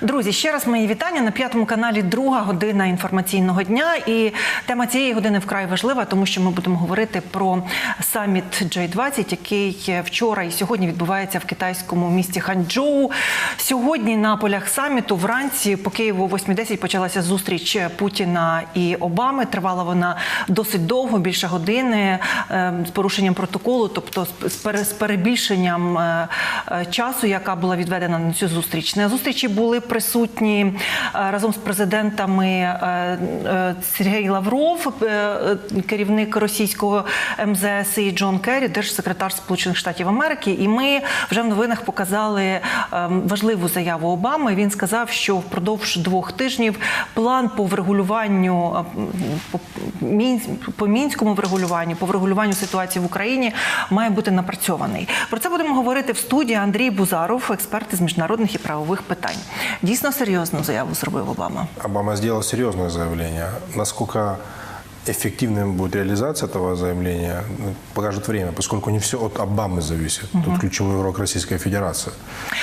Друзі, ще раз мої вітання на п'ятому каналі. Друга година інформаційного дня. І тема цієї години вкрай важлива, тому що ми будемо говорити про саміт J20, який вчора і сьогодні відбувається в китайському місті Ханчжоу. Сьогодні на полях саміту вранці по Києву о 8.10 почалася зустріч Путіна і Обами. Тривала вона досить довго, більше години е, з порушенням протоколу, тобто з перебільшенням е, е, часу, яка була відведена на цю зустріч. На зустрічі були присутні е, разом з президентами е, е, Сергій Лавров, керівник російського МЗС і Джон Керрі, держсекретар Сполучених Штатів Америки. І ми вже в новинах показали важливу заяву Обами. Він сказав, що впродовж двох тижнів план по врегулюванню по, Мін- по мінському врегулюванню, по врегулюванню ситуації в Україні має бути напрацьований. Про це будемо говорити в студії Андрій Бузаров, експерт із міжнародних і правових питань. Дійсно серйозну заяву зробив Обама. Обама зробив серйозне заявлення. Насколько эффективным будет реализация этого заявления, ну, покажет время, поскольку не все от Обамы зависит. Тут ключевой игрок Российская Федерация.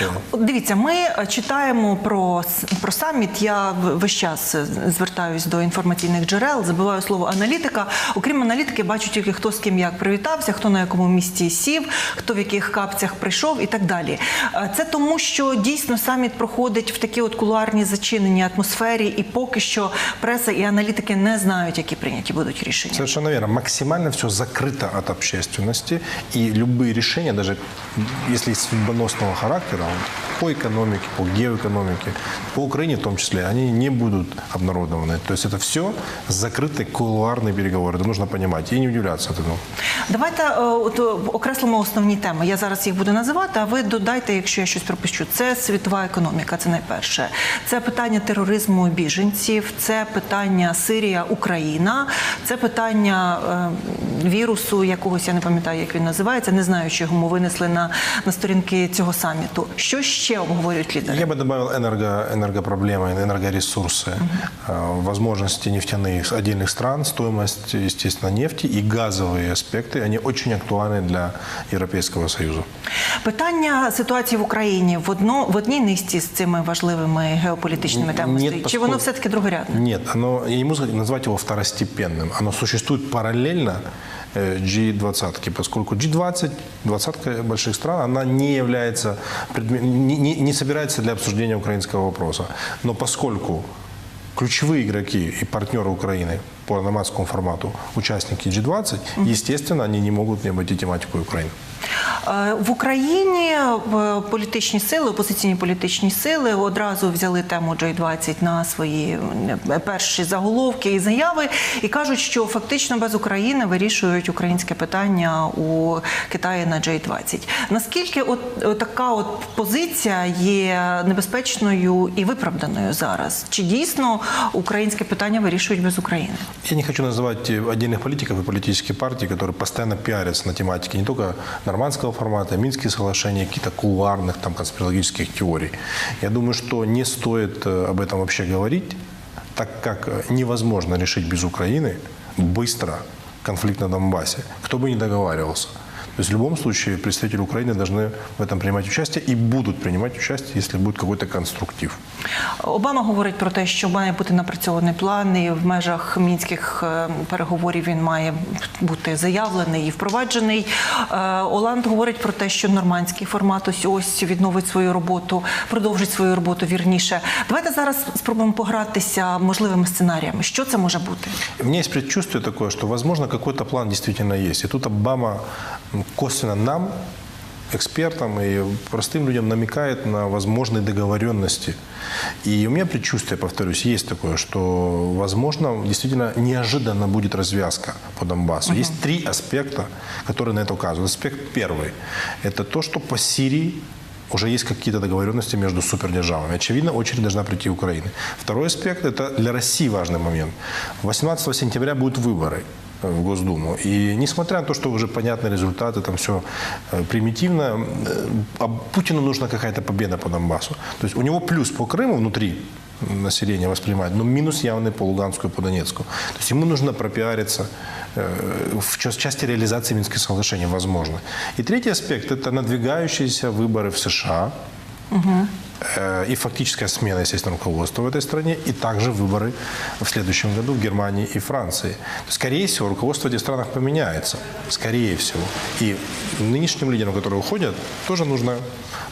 Э, От Дивіться, ми е, читаємо про, с- про саміт. Я в- весь час е, звертаюсь до інформаційних джерел, забиваю слово аналітика. Окрім аналітики, бачу тільки хто з ким як привітався, хто на якому місці сів, хто в яких капцях прийшов і так далі. Е, Це тому, що дійсно саміт проходить в такій от кулуарній зачиненій атмосфері, і поки що преса і аналітики не знають, які прийняті будуть рішення. Совершенно верно. Максимально все закрыто от общественности. И любые решения, даже если есть судьбоносного характера, вот, по экономике, по геоэкономике, по Украине в том числе, они не будут обнародованы. То есть это все закрытые кулуарные переговоры. Это нужно понимать и не удивляться этому. Давайте е, от, е, окреслимо основні теми. Я зараз їх буду називати, а ви додайте, якщо я щось пропущу. Це світова економіка, це найперше. Це питання тероризму біженців, це питання Сирія, Україна, це питання е, вірусу, якогось я не пам'ятаю, як він називається. Не знаю, чи його ми винесли на, на сторінки цього саміту. Що ще обговорюють лідери? Я бы добавил энерго, энергопроблемы, энергоресурсы, э, возможности нефтяных отдельных стран, стоимость, естественно, нефти и газовые аспекты, они очень актуальны для Европейского Союза. Питання ситуації в Україні в одно в одній низці з цими важливими геополітичними Ні, темами ні, стоїть. Чи поскольку- воно все таки другорядне? Нет, оно, я не могу сказать- назвать его второстепенным. Оно существует параллельно э, G20, поскольку G20, двадцатка больших стран, она не является, предме- не, не- не собирается для обсуждения украинского вопроса. Но поскольку ключевые игроки и партнеры Украины по намадскому формату, участники G20, естественно, они не могут не обойти тематику Украины. Е, В Україні е, політичні сили, опозиційні політичні сили одразу взяли тему J20 на свої е, перші заголовки і заяви і кажуть, що фактично без України вирішують українське питання у Китаї на J20. Наскільки от, от така от позиція є небезпечною і виправданою зараз? Чи дійсно українське питання вирішують без України? Я не хочу называть э, отдельных политиков и политические партии, которые постоянно пиарятся на тематике не только нормандского формата, Минских соглашений, каких-то кулуарных там, конспирологических теорий. Я думаю, что не стоит э, об этом вообще говорить, так как э, невозможно решить без Украины быстро конфликт на Донбассе, кто бы ни договаривался. То есть в любом случае представители Украины должны в этом принимать участие и будут принимать участие, если будет какой-то конструктив. Обама говорить про те, що має бути напрацьований план, і в межах мінських е, переговорів він має бути заявлений і впроваджений. Е, Оланд говорить про те, що нормандський формат ось ось відновить свою роботу, продовжить свою роботу вірніше. Давайте зараз спробуємо погратися можливими сценаріями. Що це може бути? У меня есть предчувствие такое, что, возможно, какой-то план действительно есть. И тут Обама м, косвенно нам, экспертам и простым людям намекает на возможные договоренности. И у меня предчувствие, повторюсь, есть такое, что, возможно, действительно неожиданно будет развязка по Донбассу. Есть три аспекта, которые на это указывают. Аспект первый – это то, что по Сирии уже есть какие-то договоренности между супердержавами. Очевидно, очередь должна прийти Украины. Второй аспект – это для России важный момент. 18 сентября будут выборы в Госдуму. И несмотря на то, что уже понятны результаты, там все примитивно, э, а Путину нужна какая-то победа по Донбассу. То есть у него плюс по Крыму внутри населения воспринимает, но минус явный по Луганску и по Донецку. То есть ему нужно пропиариться э, в ча- части реализации Минских соглашений, возможно. И третий аспект – это надвигающиеся выборы в США, э, и фактическая смена, естественно, руководства в этой стране, и также выборы в следующем году в Германии и Франции. Скорее всего, руководство в этих странах поменяется. Скорее всего. И нынешним лидерам, которые уходят, тоже нужно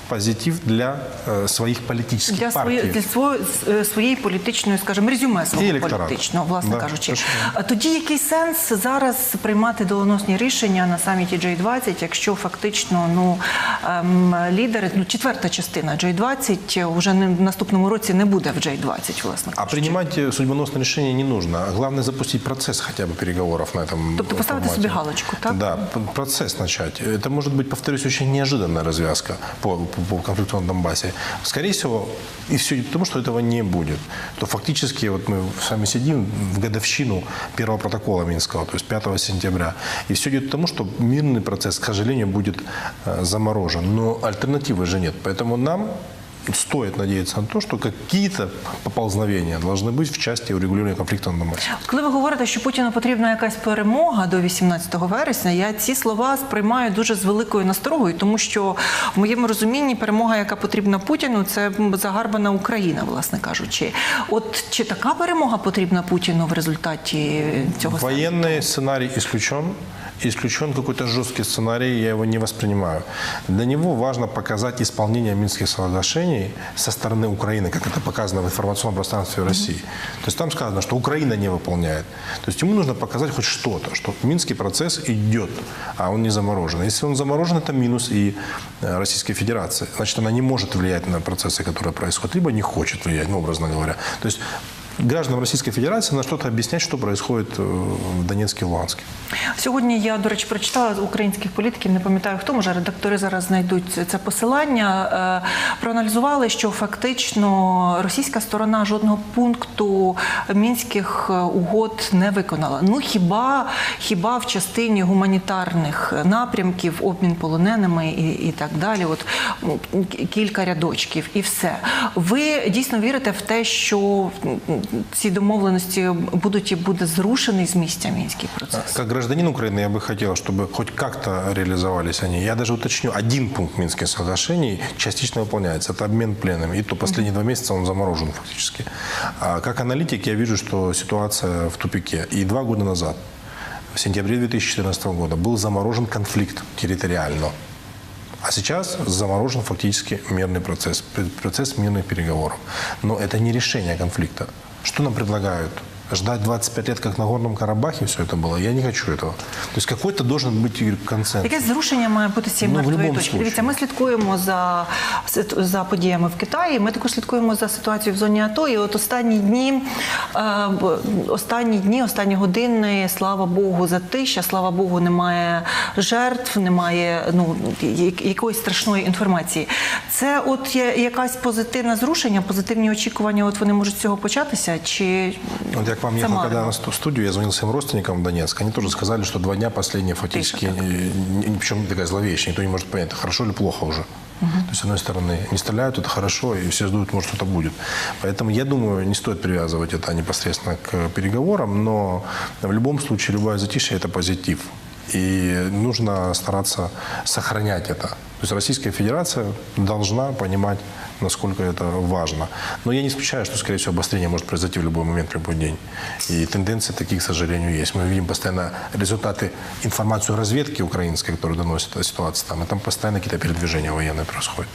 позитив для э, своих политических Для, партий. своєї, для своєї, е, своєї політичної, скажімо, резюме свого І електорату. політичного, власне Да, кажучи. точно. А Тоді який сенс зараз приймати доленосні рішення на саміті J20, якщо фактично ну, ем, лідери, ну, четверта частина J20 Уже в наступному році не будет в J-20, власне. А принимать э, судьбоносное решение не нужно. Главное запустить процесс хотя бы переговоров на этом. Тобто э, поставити форматі. собі галочку, так? Да, Процесс начать. Это может быть, повторюсь, очень неожиданная развязка по, по, по конфлікту на Донбасі. Скоріше всього, і все, тому що цього не будет. То фактично, от ми самі сидим в годовщину первого протокола Минского, то есть 5 сентября. и все идет к тому, що мирний процес, к сожалению, будет э, заморожен. Но альтернативы же нет. Поэтому нам стоит надеяться на то, что какие-то поползновения должны быть в части урегулирования конфликта на Донбассе. От Коли ви говорите, що Путіну потрібна якась перемога до 18 вересня, я ці слова сприймаю дуже з великою насторогою, тому що в моєму розумінні перемога, яка потрібна Путіну, це загарбана Україна, власне кажучи. От чи така перемога потрібна Путіну в результаті цього Военный сценарий исключен. Исключен какой-то жесткий сценарий, я его не воспринимаю. Для него важно показать исполнение Минских соглашений со стороны Украины, как это показано в информационном пространстве России. То есть там сказано, что Украина не выполняет. То есть ему нужно показать хоть что-то, что Минский процесс идет, а он не заморожен. Если он заморожен, это минус и э, Российской Федерации. Значит, она не может влиять на процессы, которые происходят, либо не хочет влиять, ну, образно говоря. То есть гражданам Российской Федерации на что-то объяснять, что происходит э, в и Луганске. Сьогодні я, до речі, прочитала з українських політиків, не пам'ятаю хто, може редактори зараз знайдуть це- посилання. е, Проаналізували, що фактично російська сторона жодного пункту мінських е, угод не виконала. Ну хіба в частині гуманітарних напрямків, обмін полоненими і, і так далі, от ну, кілька рядочків, і все. Ви дійсно вірите в те, що м, ці домовленості будуть і буде зрушений з місця мінський процес? Как гражданин Украины я бы хотел, чтобы хоть как-то реализовались они. Я даже уточню, один пункт Минских соглашений частично выполняется. Это обмен пленными. И то последние два месяца он заморожен фактически. А как аналитик я вижу, что ситуация в тупике. И два года назад, в сентябре 2014 года, был заморожен конфликт территориально. А сейчас заморожен фактически мирный процесс, пр- процесс мирных переговоров. Но это не решение конфликта. Что нам предлагают? Ждать 25 лет, как на Горном Карабахе все это было? Я не хочу этого. То есть какой-то должен быть консенсус. Якесь зрушення має бути з цієї Ну, в мертвої любому точки. случае. Дивіться, ми слідкуємо за, сит- за подіями в Китаї. Ми також слідкуємо за ситуацією в зоні АТО. І от останні дні, е, б- останні дні, останні години, слава Богу, затища, слава Богу, немає жертв, немає ну я- якоїсь страшної інформації. Це от є якась позитивне зрушення, позитивні очікування. От вони можуть з цього початися? Чи Вот я к вам ехал, марно? когда на сту- студию, я звонил своим родственникам в Донецк. Они тоже сказали, что два дня последние фактически, э, не- причем такая зловещая, никто не может понять, хорошо или плохо уже. То есть, с одной стороны, не стреляют, это хорошо, и все ждут, может, что-то будет. Поэтому, я думаю, не стоит привязывать это непосредственно к переговорам, но в любом случае, любое затишье – это позитив. И нужно стараться сохранять это. То есть Российская Федерация должна понимать, насколько это важно. Но я не исключаю, что, скорее всего, обострение может произойти в любой момент, в любой день. И тенденции такие, к сожалению, есть. Мы видим постоянно результаты, информацию разведки украинской, которая доносит о ситуации там, и там постоянно какие-то передвижения военные происходят.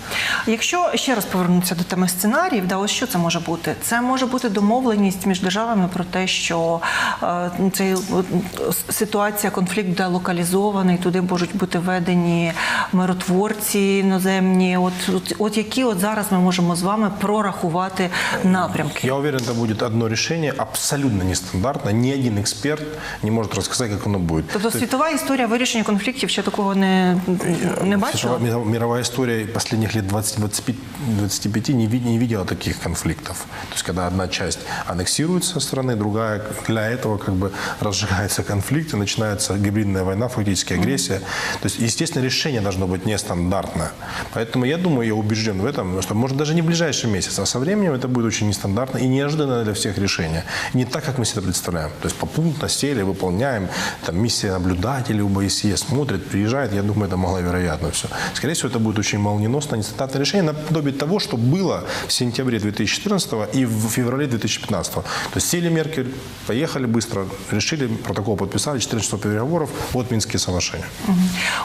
Якщо ще раз повернутися до теми сценаріїв, да, ось що це може бути? Це може бути домовленість між державами про те, що е, цей от, с- ситуація, конфлікт буде локалізований, туди можуть бути введені миротворці іноземні. От, от, от які от зараз ми можемо з вами прорахувати напрямки? Я уверен, это будет одно решение, абсолютно нестандартное. Ни один эксперт не может рассказать, как оно будет. Тобто світова історія вирішення конфліктів ще такого не, не бачила? Световая мира- Мировая история последних лет 20-25 25 не, ви- не видела таких конфликтов. То есть, когда одна часть аннексируется со стороны, другая для этого как бы разжигается конфликт, и начинается гибридная война, фактически агрессия. То есть, естественно, решение должно быть нестандартное. Поэтому я думаю, я убежден в этом, что может даже не в ближайший месяц, а со временем это будет очень нестандартно и неожиданное для всех решение. Не так, как мы себе это представляем. То есть попутно сели, выполняем, там миссия наблюдателей у БСЕ смотрит, приезжает, я думаю, это маловероятно все. Скорее всего, это будет очень молниеносно, нестандартное решение, наподобие того, что было в сентябре 2014 и в феврале 2015. То есть сели Меркель, поехали быстро, решили, протокол подписали, 14 часов переговоров, вот Минские соглашения.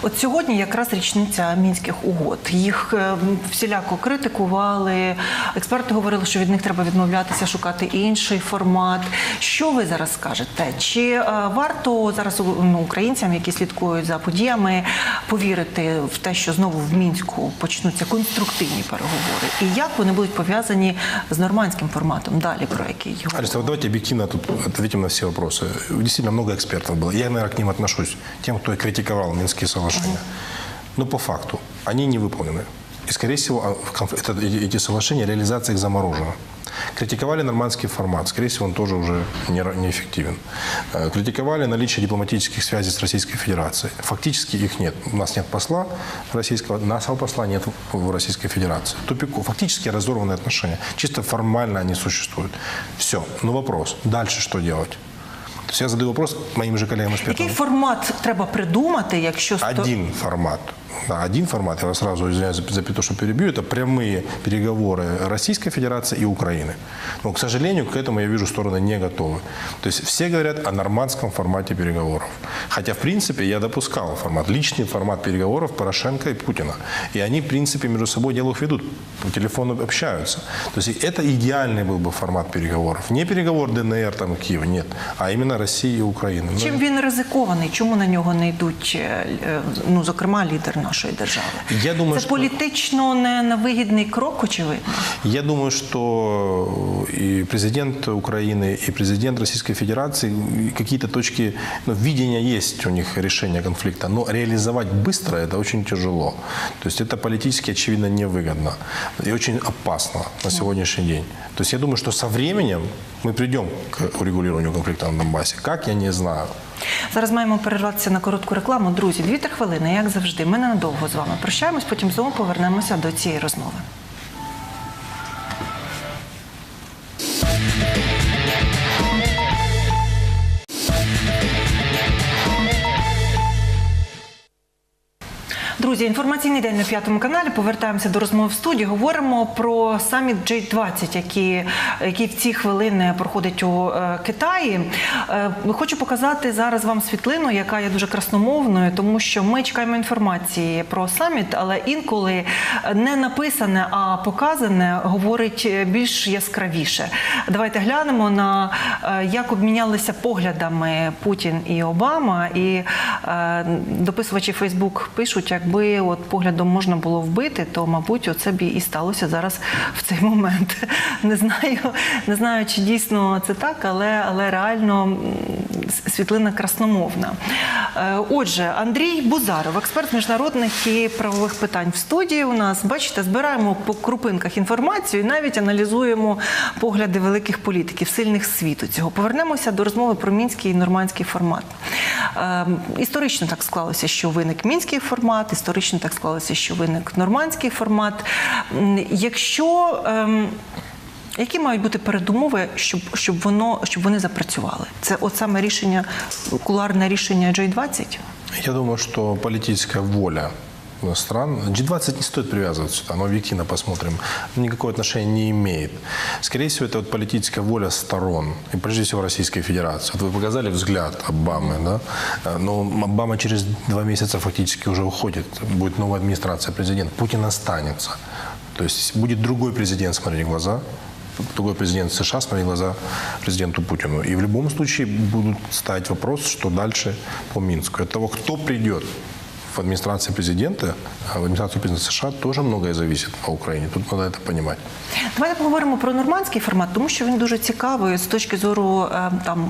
От сьогодні якраз річниця мінських угод. Їх е, всіляко критикували. Експерти говорили, що від них треба відмовлятися, шукати інший формат. Що ви зараз скажете? Чи е, варто зараз ну, українцям, які слідкують за подіями, повірити в те, що знову в мінську почнуться конструктивні переговори? І як вони будуть пов'язані з нормандським форматом? Далі про який його Алиса, вот давайте объективно тут ответим на все вопросы. Действительно много экспертов было. Я, наверное, к ним отношусь. Тем, кто критиковал Минские соглашения. Но по факту они не выполнены. И, скорее всего, а, это- эти соглашения, реализация их заморожена. Критиковали нормандский формат. Скорее всего, он тоже уже неэффективен. Э, Критиковали наличие дипломатических связей с Российской Федерацией. Фактически их нет. У нас нет посла российского, нашего посла нет в Российской Федерации. Тупику. Фактически разорванные отношения. Чисто формально они существуют. Все. Но вопрос. Дальше что делать? То есть я задаю вопрос моим же коллегам-экспертам. який формат треба придумати, якщо Один формат. Да, один формат, я вас сразу извиняюсь за, за то, что перебью, это прямые переговоры Российской Федерации и Украины. Но, к сожалению, к этому я вижу стороны не готовы. То есть все говорят о нормандском формате переговоров. Хотя, в принципе, я допускал формат, личный формат переговоров Порошенко и Путина. И они, в принципе, между собой диалог ведут, по телефону общаются. То есть это идеальный был бы формат переговоров. Не переговор ДНР, там, Киева, нет, а именно России и Украины. Но- Чим він ризикований? Чому на нього не йдуть, е, е, ну зокрема, лідер нашої держави? Я думаю, це що- політично не невигідний крок, очевидно. Я думаю, что и президент Украины, и президент Российской Федерации и какие-то точки ну, видения есть у них решения конфликта, но реализовать быстро это очень тяжело. То есть это политически, очевидно, невыгодно и очень опасно на сегодняшний день. То есть я думаю, что со временем мы придем к урегулированию конфликта на Донбассе. Як, я не знаю. Зараз маємо перерватися на коротку рекламу. Друзі, дві-три хвилини, як завжди. Ми ненадовго з вами прощаємось, потім знову повернемося до цієї розмови. Друзі, інформаційний день на п'ятому каналі. Повертаємося до розмови в студії. Говоримо про саміт G20, який, який в ці хвилини проходить у е, Китаї. Е, хочу показати зараз вам світлину, яка є дуже красномовною, тому що ми чекаємо інформації про саміт, але інколи не написане, а показане говорить більш яскравіше. Давайте глянемо на е, як обмінялися поглядами Путін і Обама. І е, дописувачі Фейсбук пишуть, якби от поглядом можна було вбити, то мабуть оце б і сталося зараз в цей момент. Не знаю, не знаю, чи дійсно це так, але, але реально світлина красномовна. Е, Отже, Андрій Бузаров, експерт міжнародних і правових питань в студії. У нас бачите, збираємо по крупинках інформацію і навіть аналізуємо погляди великих політиків, сильних світу цього. Повернемося до розмови про мінський і нормандський формат. Е, Історично так склалося, що виник мінський формат, історично так склалося, що виник нормандський формат. Якщо ем, які мають бути передумови, щоб, щоб воно щоб вони запрацювали? Це от саме рішення, куларне рішення J20? Я думаю, что политическая воля стран. G20 не стоит привязываться сюда, но объективно посмотрим. Никакого отношения не имеет. Скорее всего, это вот политическая воля сторон, и прежде всего Российской Федерации. Вот вы показали взгляд Обамы, да? Э, но Обама через два месяца фактически уже уходит. Будет новая администрация президента. Путин останется. То есть будет другой президент смотреть в глаза, другой президент США смотрел глаза президенту Путину. И в любом случае будут ставить вопрос, что дальше по Минску. От того, кто придет в администрации президента, в администрацию президента США тоже многое зависит по Украине. Тут надо это понимать. Давайте поговоримо про нормандський формат, тому що він дуже цікавий з точки зору е, там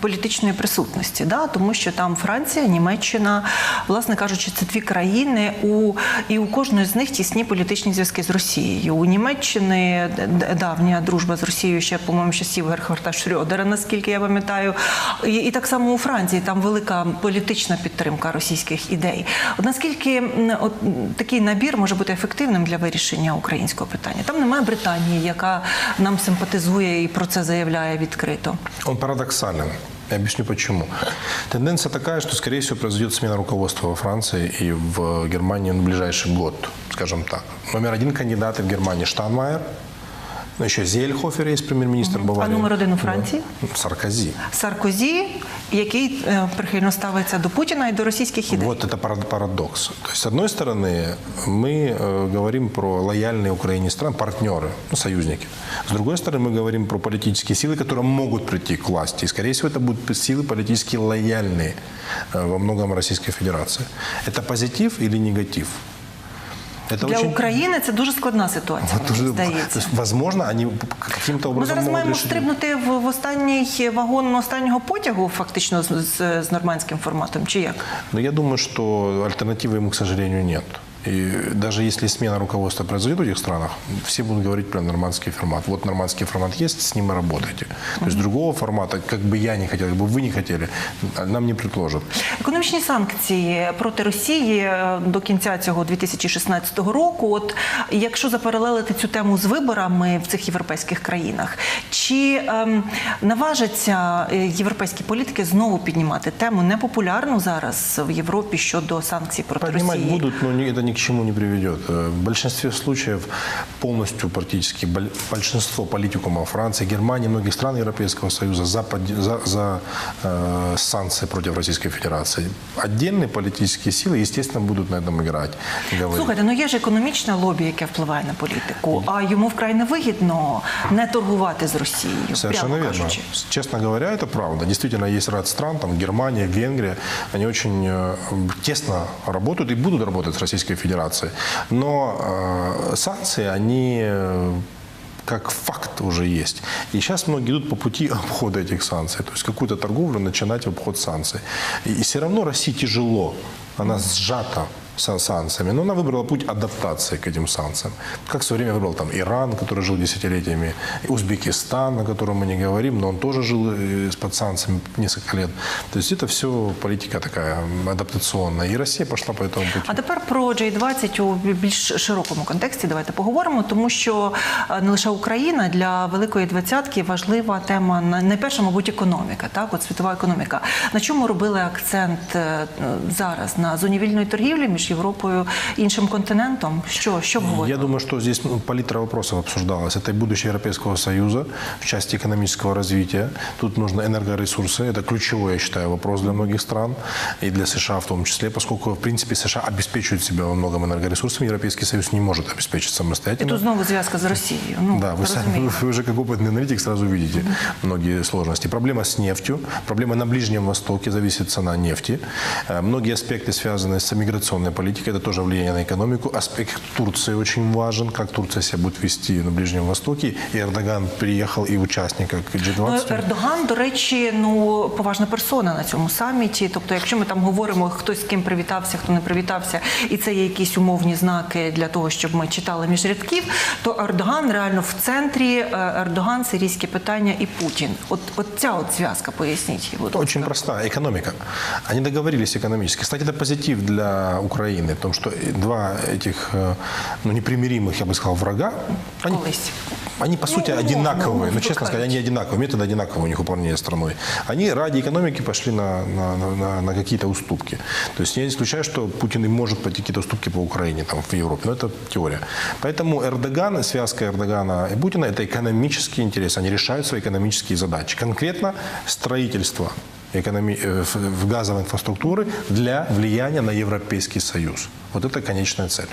політичної присутності. Да? Тому що там Франція, Німеччина, власне кажучи, це дві країни, у, і у кожної з них тісні політичні зв'язки з Росією. У Німеччини давня дружба з Росією ще, по-моєму, часів Герхарда Шрёдера, наскільки я пам'ятаю. І, і так само у Франції там велика політична підтримка російських ідей. От наскільки от, такий набір може бути ефективним для вирішення українського питання? Там немає Британії, яка нам симпатизує і про це заявляє відкрито. Он парадоксален. Я объясню почему. Тенденция такая, что, скорее всего, произойдет смена руководства во Франции и в Германии на ближайший год, скажем так. Номер один кандидат в Германии Штанмайер. Ну, еще Зельхофер есть премьер-министр Баварии. А номер один у Франції? Саркози. Саркозі, який е, прихильно ставиться до Путіна і до російських ідей. Вот это парад- парадокс. То есть, с одной стороны, мы э, говорим про лояльные Украине страны, партнеры, ну, союзники. С другой стороны, мы говорим про политические силы, которые могут прийти к власти. И, скорее всего, это будут силы политически лояльные э, во многом Российской Федерации. Это позитив или негатив? Это Для України це дуже складна ситуація, вот мені уже- здається. возможно, вони каким-то Ми зараз могут маємо стрибнути в, в останній вагон останнього потягу, фактично з, з, з нормандським форматом, чи як? Ну я думаю, що альтернативи йому, к сожалению, нет. И даже если смена руководства произойдет в этих странах, все будут говорить про нормандский формат. Вот нормандский формат есть, с ним и работайте. То есть другого формата, как бы я не хотел, как бы вы не хотели, нам не предложат. Економічні санкції проти Росії е, до кінця цього 2016 року. От якщо запаралелити цю тему з виборами в цих європейських країнах, чи ем, наважаться е, європейські політики знову піднімати тему непопулярну зараз в Європі щодо санкцій проти Поднимать Росії? будут, но не- это ни к чему не приведет. Э, В большинстве случаев полностью практически боль- большинство политикумов Франции, Германии, многих стран Европейского Союза за, подде- за, за, э, санкции против Российской Федерации. Отдельные политические силы, естественно, будут на этом играть. говорить. Слухайте, ну є ж економічне лобі, яке впливає на політику, а йому вкрай невигідно не торгувати з Росією. Совершенно прямо верно. кажучи. Честно говоря, это правда. Действительно, есть ряд стран, там Германия, Венгрия, они очень э, тесно работают и будут работать с Российской Федерацией. Но э, санкции, они э, как факт уже есть. И сейчас многие идут по пути обхода этих санкций. То есть какую-то торговлю начинать в обход санкций. И, и все равно России тяжело. Она сжата са- санкциями, но она выбрала путь адаптации к этим санкциям. Как в свое время выбрал там Иран, который жил десятилетиями, и Узбекистан, о котором мы не говорим, но он тоже жил э, под санкциями несколько лет. То есть это все политика такая м, адаптационная. И Россия пошла по этому пути. А тепер про J20 у більш широкому контексті давайте поговоримо, тому що е, не лише Україна для великої двадцятки важлива тема на- найперше, мабуть, економіка, так от світова економіка. На чому робили акцент е, зараз на зоні вільної торгівлі між Європою і іншим континентом? Що що Я говорить? думаю, что здесь ну, палитра вопросов обсуждалась. Это и будущее Европейского Союза в части экономического развития. Тут нужны энергоресурсы. Это ключевой, я считаю, вопрос для многих стран и для США в том числе, поскольку, в принципе, США обеспечивают себя во многом энергоресурсами, Европейский Союз не может обеспечить І самостоятельно. тут знову зв'язка з Росією. Ну Да, вы, сами, розуміємо. вы уже как опытный аналитик сразу видите многие сложности. Проблема с нефтью, проблема на Ближнем Востоке, зависит цена нефти. Э, Многие аспекты связаны с миграционной политикой, это тоже влияние на экономику. Аспект Турции очень важен, как Турция себя будет вести на Ближнем Востоке. И Эрдоган приехал и участник как Ну, G20. Ердоган, до речі, ну поважна персона на цьому саміті. Тобто, якщо ми там говоримо, хтось з ким привітався, хто не привітався, і це є якісь умовні знаки для того, щоб ми читали між рядків, то Ердоган реально в центрі е, Ердоган, сирійське питання і Путін. От, от ця от зв'язка, поясніть. будь Это очень ласка. простая экономика. Они договорились экономически. Кстати, это позитив для Украины, потому что два этих э, ну, непримиримых, я бы сказал, врага, они, они по сути Ну, одинаковые. умовно, Ну, честно сказать, они одинаковые. Методы одинаковые у них управления страной. Они ради экономики пошли на, на, на- на, на какие-то уступки. То есть я не исключаю, что Путин и может пойти какие-то уступки по Украине, там, в Европе. Но это теория. Поэтому Эрдоган, связка Эрдогана и Путина – это экономические интересы. Они решают свои экономические задачи. Конкретно строительство экономи- э, в- в газовой инфраструктуры для влияния на Европейский Союз. Вот это конечная цель.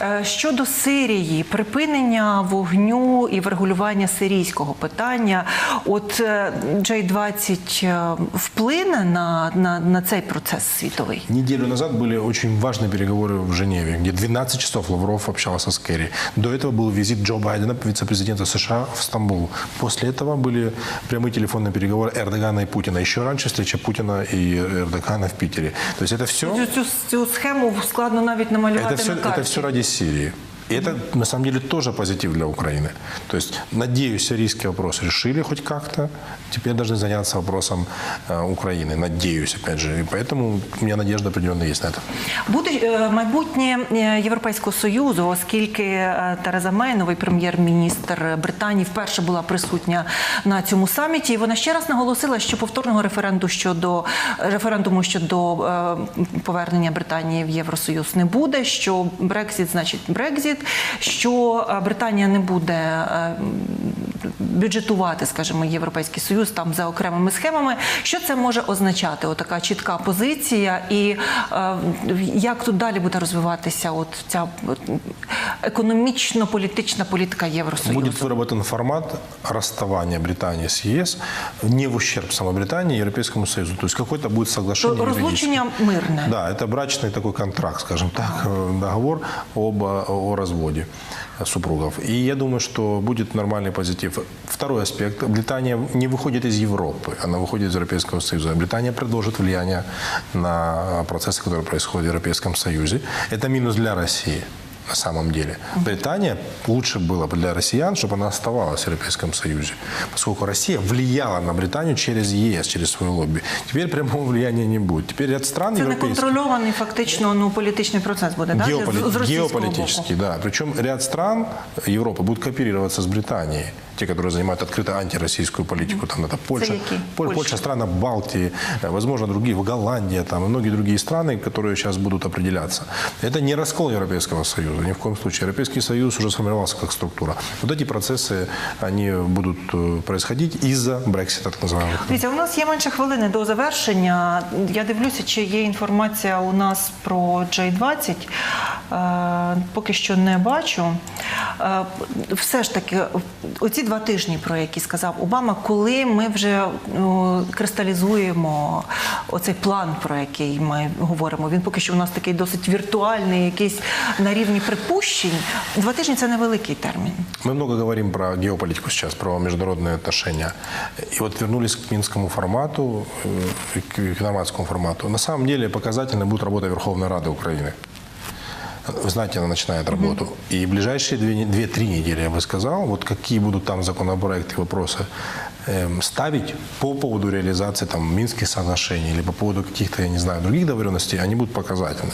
Е, Щодо Сирії, припинення вогню і врегулювання сирійського питання, от е, J20 е, вплине на, на, на цей процес світовий? Неделю назад были очень важные переговоры в Женеве, где 12 часов Лавров общался с Керри. До этого был визит Джо Байдена, вице-президента США, в Стамбул. После этого были прямые телефонные переговоры Эрдогана и Путина. Еще раньше встреча Путина и Эрдогана в Питере. То есть это все, Цю, цю, цю схему складно навіть намалювати Це все, на карті. це все раді Сирии. И это, на самом деле, тоже позитив для Украины. То есть, надеюсь, сирийский вопрос решили хоть как-то. Теперь должны заняться вопросом э, Украины. Надеюсь, опять же. И поэтому у меня надежда определенно есть на это. Буде е, майбутнє е, Європейського союзу, оскільки е, Тереза Мей, новий прем'єр-міністр Британії, вперше була присутня на цьому саміті. І вона ще раз наголосила, що повторного референду щодо референдуму щодо е, повернення Британії в Євросоюз не буде. Що Брекзит значить Брекзит, що е, Британія не буде е, бюджетувати, скажімо, європейський союз там за окремими схемами. Що це може означати? Отака чітка позиція, і е, як тут далі буде розвиватися от ця от, економічно-політична політика Євросоюзу? Будет выработан формат расставания Британии с ЕС не в ущерб самой Британии и Европейскому Союзу. То есть какое-то будет соглашение То юридическое. розлучення мирне. Да, это брачный такой контракт, скажем так, э, договор об, э, о разводе супругов. И я думаю, что будет нормальный позитив. Второй аспект. Британия не выходит из Европы, она выходит из Европейского Союза. Британия продолжит влияние на процессы, которые происходят в Европейском Союзе. Это минус для России на самом деле. Британия лучше было бы для россиян, чтобы она оставалась в Европейском Союзе, поскольку Россия влияла на Британию через ЕС, через свое лобби. Теперь прямого влияния не будет. Теперь ряд стран Це европейских... неконтрольований фактично ну політичний процес буде да? Геополи- з, з російського геополитический, боку. да. Причем ряд стран Европы будут кооперироваться с Британией. Те, которые занимают открыто антироссийскую политику. Там это Польша, какие? Поль- Польша. Польша, страна Балтии, э, возможно, другие, Голландия там, и многие другие страны, которые сейчас будут определяться. Это не раскол Европейского Союза, ни в коем случае. Европейский Союз уже сформировался как структура. Вот эти процессы, они будут э, происходить из-за Брексита, так называемого. Дивіться, у нас є менше хвилини до завершення. Я дивлюся, чи є інформація у нас про J20. Е, Поки що не бачу. Е, Все ж таки, оці два тижні, про які сказав Обама, коли ми вже ну, кристалізуємо оцей план, про який ми говоримо. Він поки що у нас такий досить віртуальний, якийсь на рівні припущень. Два тижні це невеликий термін. Мы много говорим про геополитику сейчас, про международные отношения. И вот вернулись к минскому формату, э, к к нормандскому формату. На самом деле показательной будет работа Верховной Рады Украины. Вы знаете, она начинает работу. И в ближайшие две не- две-три недели, я бы сказал, вот какие будут там законопроекты, вопросы эм, ставить по поводу реализации там, Минских соглашений или по поводу каких-то, я не знаю, других договоренностей, они будут показательны.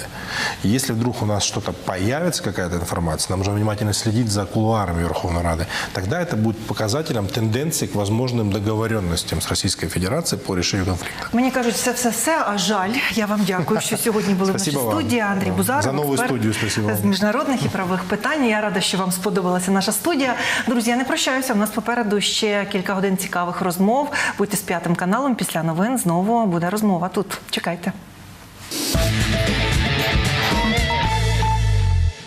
И если вдруг у нас что-то появится, какая-то информация, нам нужно внимательно следить за кулуарами Верховной Рады, тогда это будет показателем тенденции к возможным договоренностям с Российской Федерацией по решению конфликта. Мені кажуть, це все все. А жаль, я вам дякую, що сьогодні були в нашій Спасибо вам. студії. Андрій Да. Бузаров, За нову експерт студію спасибо вам. з міжнародних і правових питань. Я рада, що вам сподобалася наша студія. Друзі, я не прощаюся. У нас попереду ще кілька годин цікавих розмов. Будьте з п'ятим каналом. Після новин знову буде розмова тут. Чекайте.